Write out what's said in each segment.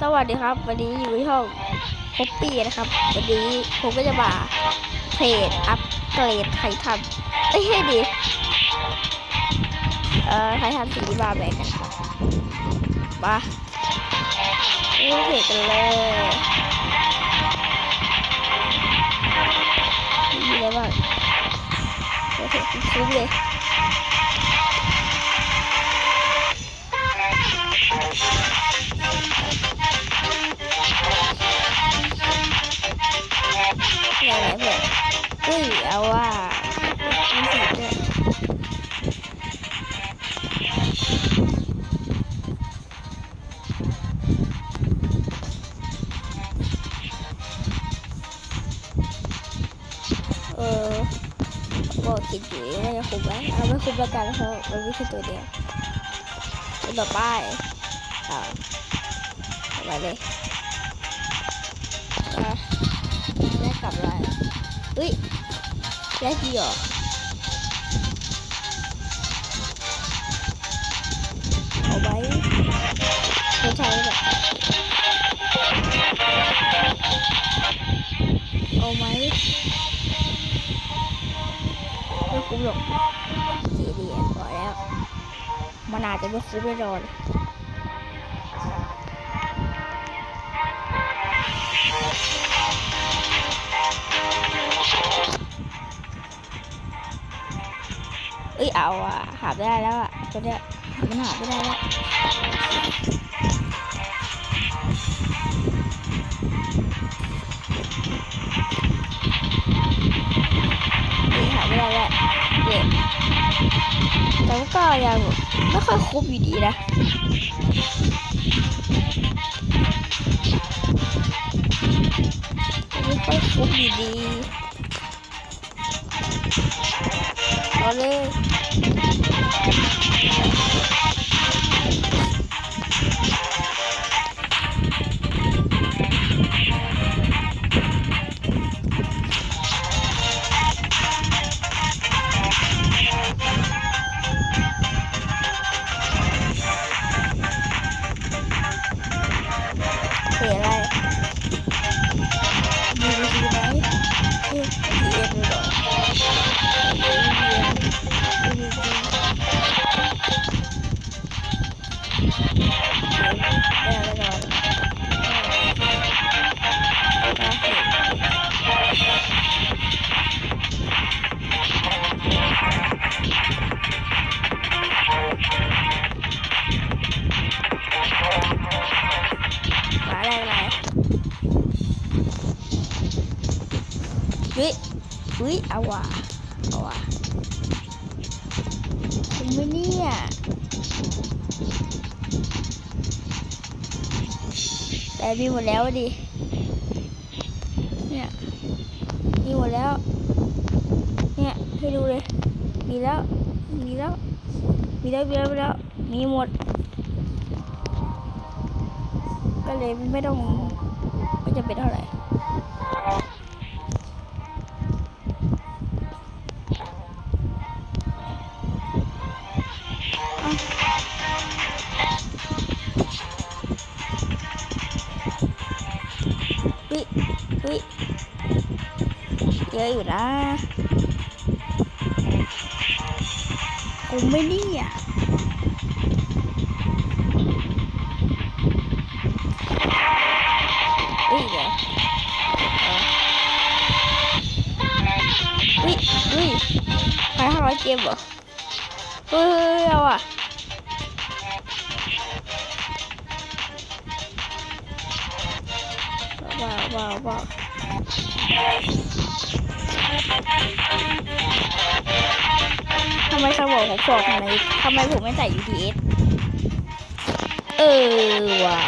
สวัสดีครับ วันนี้อยู่ที่ห้องพบปี้นะครับ วันนี้ผมก็จะมาเพจอัปเกรดไททันเอ้ยให้ดีเอ่อไททันสีบาแบกกันครับมาเล่นเพจกันเลยมีอะไรบ้างเดี๋ยวเพจซื้อเลย กคิดอยู่ว่าจะคุมไหมเอาไม่คุมแล้วกันเพราะมันไม่ใช่ตัวเดียวตัวต่อไปเอาเอาไปเลยมาแลกลับอะไรเฮ้ยแลกดีเหรอ สีเหรียญพอแล้ว มันอาจจะไม่คุ้มไม่รอนเอ้ยเอาอะ หาไม่ได้แล้วอะตัวเนี้ยมันหาไม่ได้แล้ว ก็ยังไม่ค่อยครบอยู่ดีนะไม่ค่อยครบอยู่ดีเอาเลย เฮ้ยเอาว่ะเอาว่ะคุณไม่เนี่ยแต่มีหมดแล้วดิ เนี่ย มีหมดแล้ว เนี่ย ให้ดูเลย มีแล้ว มีแล้ว มีแล้ว มีแล้ว มีแล้ว มีหมด ก็เลยไม่ต้อง ไม่จะเป็นเท่าไหร่ เฮ้ยเยอะอยู่นะผมไม่เนี่ยเฮ้ยเดี๋ยวเฮ้ยเฮ้ยไปห้าร้อยเกมเหรอเฮ้ยเอาอะ ว้าวว้าวว้าวทำไมสมองผมฟอกทำไมทำไมผมไม่ใส่ UTS เออว่ะ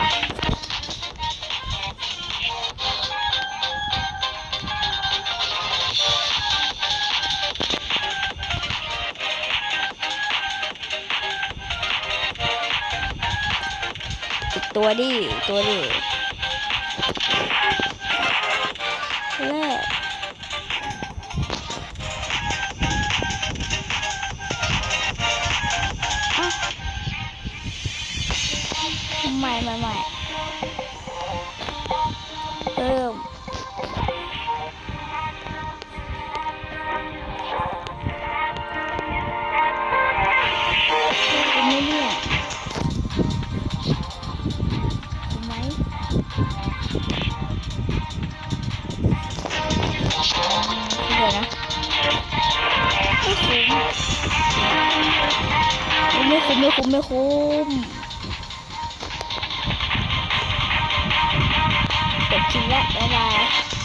ตัวดิตัวดิ แม่คุ้มไม่คุ้มไม่คุ้มจบคลิปแล้วบ๊ายบาย